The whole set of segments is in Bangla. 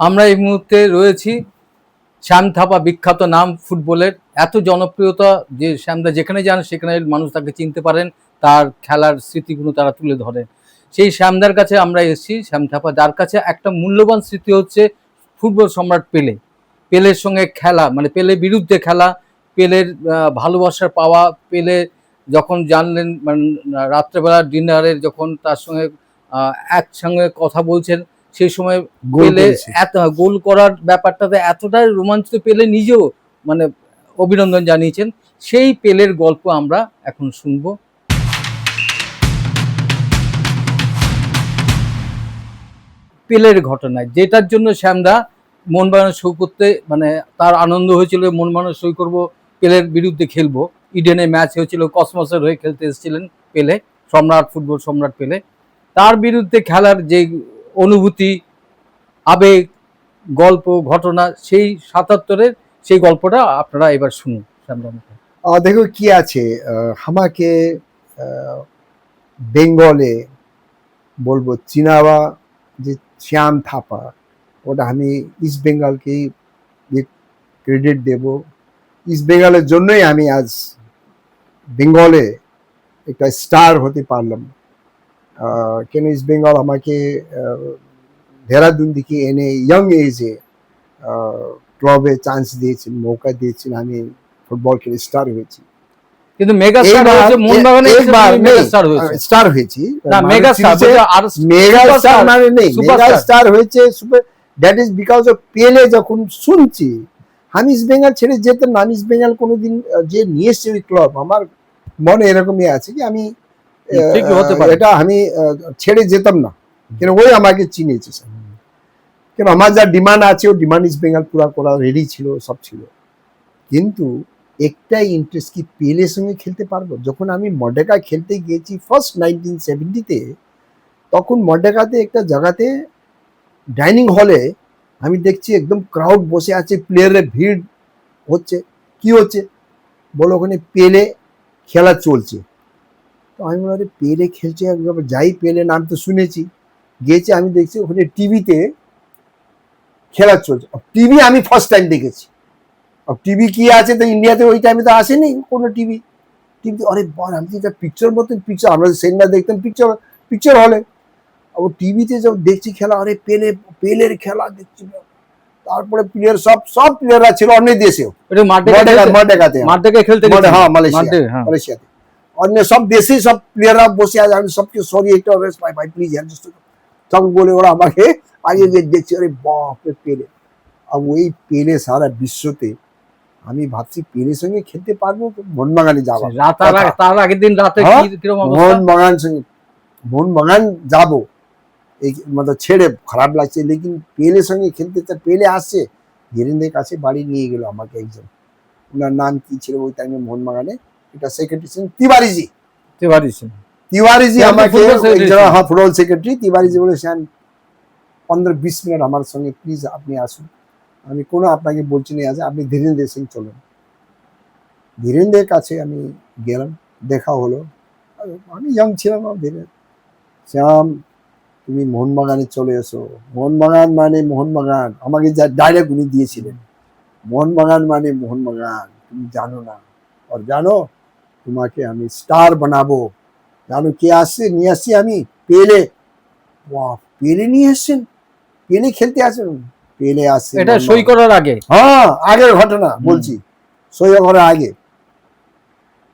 আমরা এই মুহূর্তে রয়েছি শ্যাম থাপা বিখ্যাত নাম ফুটবলের। এত জনপ্রিয়তা যে শ্যামদা যেখানে যান সেখানে মানুষ তাকে চিনতে পারেন তার খেলার স্মৃতিগুলো তারা তুলে ধরেন। সেই শ্যামদার কাছে আমরা এসেছি শ্যাম থাপা যার কাছে একটা মূল্যবান স্মৃতি হচ্ছে ফুটবল সম্রাট পেলে। পেলের সঙ্গে খেলা মানে পেলের বিরুদ্ধে খেলা পেলের আহ, ভালোবাসার পাওয়া পেলে যখন জানলেন মানে রাত্রেবেলা ডিনারের যখন তার সঙ্গে একসঙ্গে কথা বলছেন সেই সময় গোল পেলে এত গোল করার ব্যাপারটাতে এতটাই রোমাঞ্চিত পেলে নিজেও মানে অভিনন্দন জানিয়েছেন। সেই পেলের গল্প আমরা এখন শুনব। পেলের ঘটনায় যেটার জন্য শ্যামদা মোহনবাগানের সই করতে মানে তার আনন্দ হয়েছিল মোহনবাগানের সই করব পেলের বিরুদ্ধে খেলব। ইডেনে ম্যাচ হয়েছিল কসমসের হয়ে খেলতে এসেছিলেন পেলে সম্রাট ফুটবল সম্রাট পেলে। তার বিরুদ্ধে খেলার যে অনুভূতি আবেগ গল্প ঘটনা সেই সাতাত্তরের সেই গল্পটা আপনারা এবার শুনুন শ্যামদা মুখে। আহ, দেখো কি আছে। আমাকে বেঙ্গলে বলব চিনাবা যে শ্যাম থাপা ওটা আমি ইস্ট বেঙ্গলকেই ক্রেডিট দেব। ইস্ট বেঙ্গলের জন্যই আমি আজ বেঙ্গলে একটা স্টার হতে পারলাম। কেন ইস্ট বেঙ্গল আমাকে দেহরাদুন দিকে এনে ইয়ং এজে ক্লাবে চান্স দিয়েছেন মৌকা দিয়েছেন আমি ফুটবল খেলে স্টার হয়েছি। কিন্তু মেগা স্টার হয়েছে মেগা স্টার মানে মানে নেই মেগা স্টার হয়েছে super that is because of Pele যখন শুনছি আমি ইস্ট বেঙ্গল ছেড়ে যেতাম না আমি ইস্ট বেঙ্গল কোনোদিন যে নিয়ে এসছে ওই ক্লাব আমার মনে এরকমই আছে কি আমি এটা আমি ছেড়ে যেতাম না। কেন ওই আমাকে চিনেছে স্যার। কেন আমার যা ডিমান্ড আছে ও ডিমান্ড ইস্ট বেঙ্গল পুরা করা রেডি ছিল সব ছিল। কিন্তু একটাই ইন্টারেস্ট কি পেলের সঙ্গে খেলতে পারব? যখন আমি মডেকা খেলতে গিয়েছি ফার্স্ট নাইনটিন সেভেন্টিতে তখন মডেকাতে একটা জায়গাতে ডাইনিং হলে আমি দেখছি একদম ক্রাউড বসে আছে প্লেয়ারের ভিড় হচ্ছে। কি হচ্ছে? বলো ওখানে পেলে খেলা চলছে। তো আমি মনে হয় পেলে খেলছে একবার যাই পেলে নাম তো শুনেছি। গিয়েছে আমি দেখছি ওখানে টিভিতে খেলা চলছে। টিভি আমি ফার্স্ট টাইম দেখেছি। টিভি কি আছে তো ইন্ডিয়াতে ওই টাইমে তো আসেনি কোনো টিভি। কিন্তু আরে বল আমি তো পিকচার মতন পিকচার আমরা সেন্ডা দেখতাম পিকচার পিকচার হলে। ও টিভিতে যখন দেখছি খেলা আরে পেলে পেলের খেলা দেখছি। তারপরে প্লেয়ার সব সব প্লেয়াররা ছিল অন্য দেশেও। মাঠে মাঠে খেলতে? হ্যাঁ মালয়েশিয়া মাঠে, হ্যাঁ। মালয়েশিয়াতে অন্য সব দেশে সব প্লেয়াররা বসে আছে আমি সবকে সরি একটা রেস্ট পাই ভাই প্লিজ সব বলে ওরা আমাকে আগে গিয়ে দেখছি আরে বাপ রে পেলে আর ওই পেলে সারা বিশ্বতে আমি ভাবছি পেলের সঙ্গে খেলতে পারব মোহনবাগানে যাব রাত তার আগে- তার আগের দিন রাতে হ্যাঁ? কি কীরকম অবস্থা মোহনবাগান সঙ্গে মোহনবাগান যাব এই মানে ছেড়ে খারাপ লাগছে লেকিন পেলের সঙ্গে খেলতে চাই পেলে আসছে ধীরেন্দ্রের কাছে বাড়ি নিয়ে গেল আমাকে একজন ওনার নাম কি ছিল ওই টাইমে মোহনবাগানে এটা সেক্রেটারি ছিলেন তিওয়ারিজি। তিওয়ারিজি। আমাকে। হ্যাঁ ফুটবল সেক্রেটারি তিওয়ারিজি বলেছেন পনেরো বিশ মিনিট আমার সঙ্গে প্লিজ আপনি আসুন। আমি কোনো আপনাকে বলছি না আছে আপনি ধীরেন্দ্র সিং চলুন। ধীরেন্দ্রের কাছে আমি গেলাম দেখা হলো। আমি ইয়ং ছিলাম ধীরে। শ্যাম তুমি মোহনবাগানে চলে এসো। মোহনবাগান মানে মোহনবাগান। আমাকে যা ডাইরেক্ট উনি দিয়েছিলেন। মোহনবাগান মানে মোহনবাগান। তুমি জানো না। আর জানো তোমাকে আমি স্টার বানাবো। জানো কে আসছে? নিয়ে আসছি আমি। পেলে। বাহ পেলে নিয়ে এসছেন। পেলে খেলতে আসেন পেলে আসছে এটা সই করার আগে? হ্যাঁ আগের ঘটনা বলছি। সই করার আগে।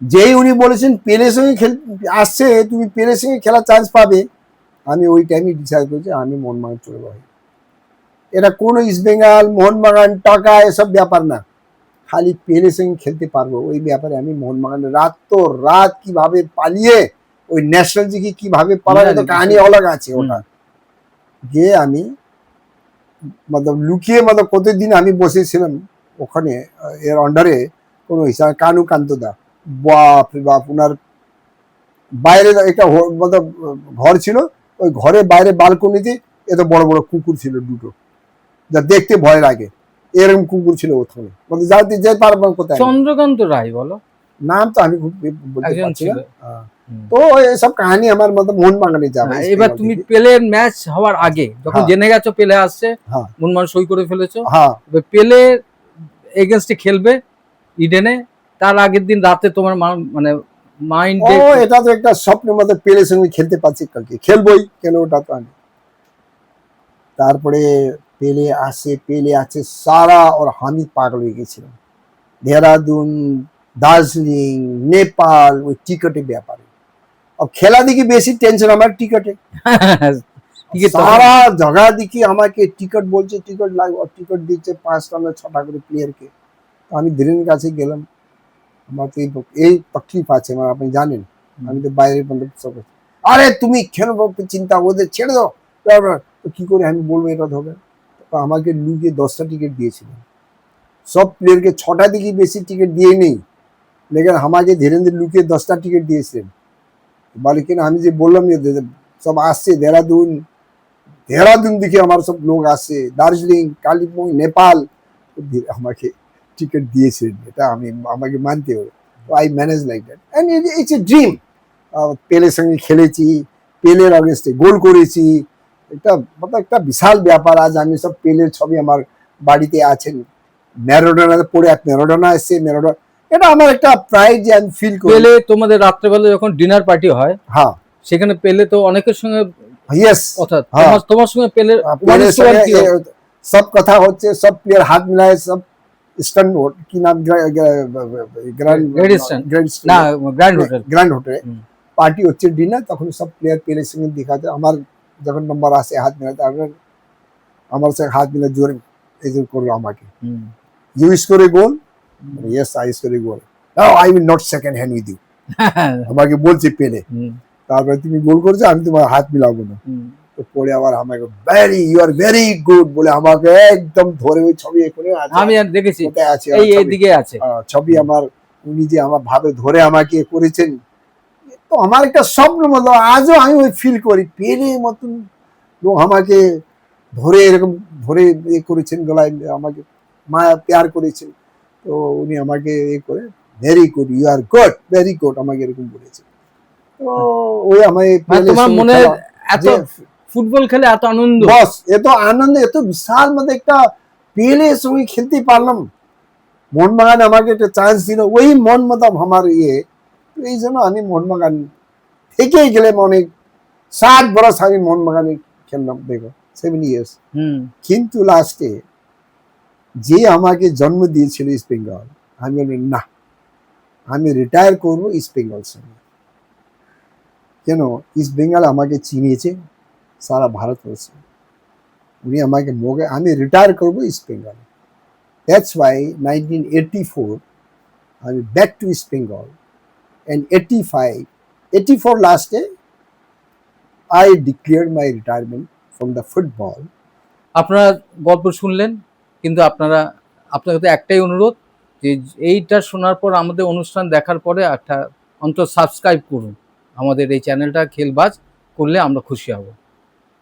যেই উনি বলেছেন পেলের সঙ্গে খেল আসছে তুমি পেলের সঙ্গে খেলার চান্স পাবে। আমি ওই টাইমে ডিসাইড করেছি আমি মোহনবাগান চলে যাব। এটা কোনো ইস্ট বেঙ্গল মোহনবাগান টাকা এসব ব্যাপার না। খালি পেলের সঙ্গে খেলতে পারব। ওই ব্যাপারে আমি মোহনবাগান রাত তো রাত কীভাবে পালিয়ে ওই ন্যাশনাল জিকে কীভাবে পালানো তো কাহিনী অলগ আছে ওটা গিয়ে আমি মতলব লুকিয়ে মতলব কতদিন আমি বসেছিলাম ওখানে এর আন্ডারে কোনো হিসাবে কানু কান্তদা। বাপ বাপ ওনার বাইরে একটা মতলব ঘর ছিল ওই ঘরে বাইরে বালকনিতে এত বড় বড় কুকুর ছিল দুটো। যা দেখতে ভয় লাগে। এরকম কুকুর ছিল ওখানে। মানে যাতে পারব কোথায় চন্দ্রকান্ত রায় বলো। নাম তো আমি খুব বলতে পারছি হ্যাঁ। তো এসব কাহিনী আমার মতো মন যাবে। হ্যাঁ, এবার তুমি পেলের ম্যাচ হওয়ার আগে যখন হ্যাঁ। জেনে গেছো পেলে আসছে। মনমান সই করে ফেলেছো। হ্যাঁ। পেলে এগেনস্টে খেলবে ইডেনে তার আগের দিন রাতে তোমার মানে ও মাইন্ডে এটা তো একটা স্বপ্নের মতো পেলের সঙ্গে খেলতে পারছি কালকে। খেলবই কেন ওটা তো আমি। তারপরে পেলে আসে পেলে আছে সারা ওর হামিদ পাগল হয়ে গেছিলাম দেহরাদুন দার্জিলিং নেপাল ওই টিকিটের ব্যাপারে। আর খেলা দেখি বেশি টেনশন আমার টিকিটে। তো- সারা জায়গা দেখি আমাকে টিকিট বলছে টিকিট লাগবে টিকিট দিচ্ছে পাঁচটা না ছটা করে প্লেয়ারকে আমি ধীরেন কাছে গেলাম। আমার তো এই তকলিফ আছে আমার আপনি জানেন। আমি তো বাইরে সব আরে তুমি বাবা চিন্তা ওদের ছেড়ে দাও। তো কি করে আমি বলব এটা হবে? তো আমাকে লুকিয়ে দশটা টিকিট দিয়েছিলেন। সব প্লেয়ারকে ছটা থেকে বেশি টিকিট দিয়ে নেই। লেকিন আমাকে ধীরেন্দ্র লুকিয়ে দশটা টিকিট দিয়েছিলেন। বলে কিনা আমি যে বললাম যে সব আসছে, দেরাদুন দেরাদুন দিকে আমার সব লোক আসছে। দার্জিলিং, কালিম্পং, নেপাল আমাকে টিকিট দিয়েছিলেন। এটা আমি, আমাকে মানতে হবে। I manage like that and it's a dream পেলের সঙ্গে খেলেছি, পেলের অগেনস্টে গোল করেছি। একটা মানে একটা বিশাল ব্যাপার। আজ আমি সব পেলের ছবি আমার বাড়িতে আছেন। ম্যারোডোনা পড়ে ম্যারোডোনা এসছে ম্যারোডোনা এটা আমার একটা প্রাইড যে আমি ফিল করি। পেলে তোমাদের রাত্রেবেলা যখন ডিনার পার্টি হয় হ্যাঁ। সেখানে পেলে তো অনেকের সঙ্গে ইয়েস কথা হ্যাঁ। তোমার তোমার সঙ্গে পেলে এ- সব কথা হচ্ছে সব প্লেয়ার হাত মিলায় সব স্টান কি নাম গ্র্যান্ড না গ্র্যান্ড হোটেল গ্র্যান্ড হোটেলে। পার্টি হচ্ছে ডিনার তখন সব প্লেয়ার পেলের সঙ্গে দেখাতে আমার যখন নম্বর আসে হাত মিলাতে আমার আমার সঙ্গে হাত মিলে জোরে এই করল আমাকে। You scored goal yes I scored goal I will not second hand with you আমাকে বলছে পেলে। তারপরে তুমি গোল করেছ আমি তোমার হাত মিলাবো না। তো পরে আবার আমাকে very you are very good বলে আমাকে একদম ধরে ওই ছবি এ করে আছে। আমি আর দেখেছি। আছে? এই? আছে। ছবি আমার উনি যে আমার ভাবে ধরে আমাকে করেছেন আমার একটা স্বপ্ন মতো আজও আমি ওই ফিল করি পেলে মতন লোক আমাকে ধরে এরকম ধরে এ করেছেন গলায় আমাকে মায়া প্যার করেছেন। তো উনি আমাকে এ করে very good you are good very good আমাকে এরকম বলেছে। তো ওই আমার মানে তোমার মনে এত ফুটবল খেলে এত আনন্দ? বস এত আনন্দ এত বিশাল মধ্যে একটা পেলের সঙ্গে খেলতে পারলাম। মোহনবাগান আমাকে একটা চান্স দিল ওই মন মতাম আমার ইয়ে এই জন্য আমি মোহনবাগান থেকেই গেলাম অনেক ষাট বরস আমি মোহনবাগানে খেললাম দেখো সেভেন ইয়ার্স হুম। কিন্তু লাস্টে যে আমাকে জন্ম দিয়েছিল ইস্ট বেঙ্গল আমি বললাম না আমি রিটায়ার করব ইস্ট বেঙ্গল সঙ্গে কেন? ইস্ট বেঙ্গল আমাকে চিনিয়েছে সারা ভারতবর্ষে। উনি আমাকে মোগে আমি রিটায়ার করব East Bengal that's why nineteen eighty four আমি back to East Bengal eighty five eighty four লাস্টে I declare my retirement from the football আপনারা গল্প শুনলেন, কিন্তু আপনারা আপনার কাছে একটাই অনুরোধ যে এইটা শোনার পর আমাদের অনুষ্ঠান দেখার পরে একটা অন্তত সাবস্ক্রাইব করুন। আমাদের এই চ্যানেলটা খেলবাজ করলে আমরা খুশি হব।